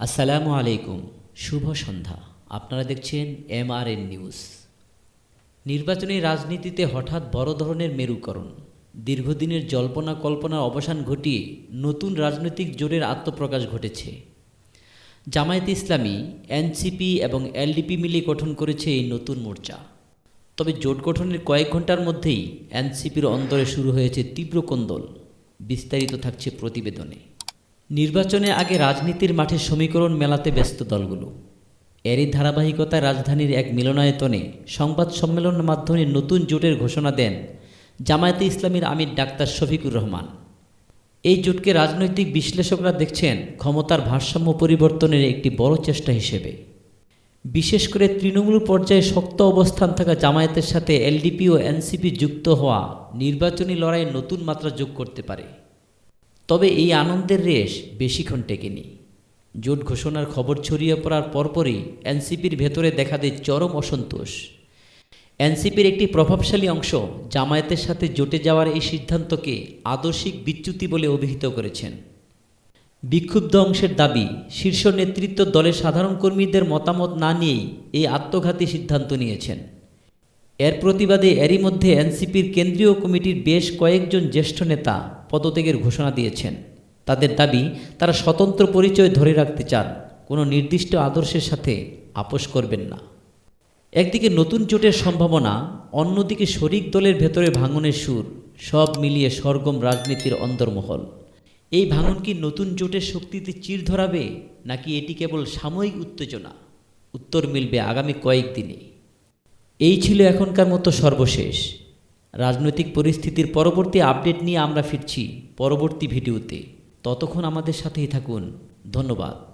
আসসালামু আলাইকুম, শুভ সন্ধ্যা। আপনারা দেখছেন এমআরএন নিউজ। নির্বাচনী রাজনীতিতে হঠাৎ বড় ধরনের মেরুকরণ। দীর্ঘদিনের জল্পনা কল্পনার অবসান ঘটিয়ে নতুন রাজনৈতিক জোরের আত্মপ্রকাশ ঘটেছে। জামায়াত ইসলামী, এনসিপি এবং এলডিপি মিলিয়ে গঠন করেছে এই নতুন মোর্চা। তবে জোট গঠনের কয়েক ঘণ্টার মধ্যেই এনসিপির অন্তরে শুরু হয়েছে তীব্র কোন্দল। বিস্তারিত থাকছে প্রতিবেদনে। নির্বাচনে আগে রাজনীতির মাঠে সমীকরণ মেলাতে ব্যস্ত দলগুলো। এরই ধারাবাহিকতায় রাজধানীর এক মিলনায়তনে সংবাদ সম্মেলনের মাধ্যমে নতুন জোটের ঘোষণা দেন জামায়াতে ইসলামীর আমির ডাক্তার শফিকুর রহমান। এই জোটকে রাজনৈতিক বিশ্লেষকরা দেখছেন ক্ষমতার ভারসাম্য পরিবর্তনের একটি বড় চেষ্টা হিসেবে। বিশেষ করে তৃণমূল পর্যায়ে শক্ত অবস্থান থাকা জামায়াতের সাথে এলডিপি ও এনসিপি যুক্ত হওয়া নির্বাচনী লড়াইয়ে নতুন মাত্রা যোগ করতে পারে। তবে এই আনন্দের রেশ বেশিক্ষণ টেকেনি। জোট ঘোষণার খবর ছড়িয়ে পড়ার পরপরই এনসিপির ভেতরে দেখা দেয় চরম অসন্তোষ। এনসিপির একটি প্রভাবশালী অংশ জামায়াতের সাথে জোটে যাওয়ার এই সিদ্ধান্তকে আদর্শিক বিচ্যুতি বলে অভিহিত করেছেন। বিক্ষুব্ধ অংশের দাবি, শীর্ষ নেতৃত্ব দলের সাধারণ কর্মীদের মতামত না নিয়েই এই আত্মঘাতী সিদ্ধান্ত নিয়েছেন। এর প্রতিবাদে এরই মধ্যে এনসিপির কেন্দ্রীয় কমিটির বেশ কয়েকজন জ্যেষ্ঠ নেতা পদত্যাগের ঘোষণা দিয়েছেন। তাদের দাবি, তারা স্বতন্ত্র পরিচয় ধরে রাখতে চান। কোনো নির্দিষ্ট আদর্শের সাথে আপোষ করবেন না। একদিকে নতুন জোটের সম্ভাবনা, অন্যদিকে শরিক দলের ভেতরে ভাঙনের সুর, সব মিলিয়ে সরগম রাজনীতির অন্দরমহল। এই ভাঙন কি নতুন জোটের শক্তিতে চির ধরাবে, নাকি এটি কেবল সাময়িক উত্তেজনা? উত্তর মিলবে আগামী কয়েকদিনে। এই ছিল এখনকার মতো সর্বশেষ। রাজনৈতিক পরিস্থিতির পরবর্তী আপডেট নিয়ে আমরা ফিরছি পরবর্তী ভিডিওতে। ততক্ষণ আমাদের সাথেই থাকুন। ধন্যবাদ।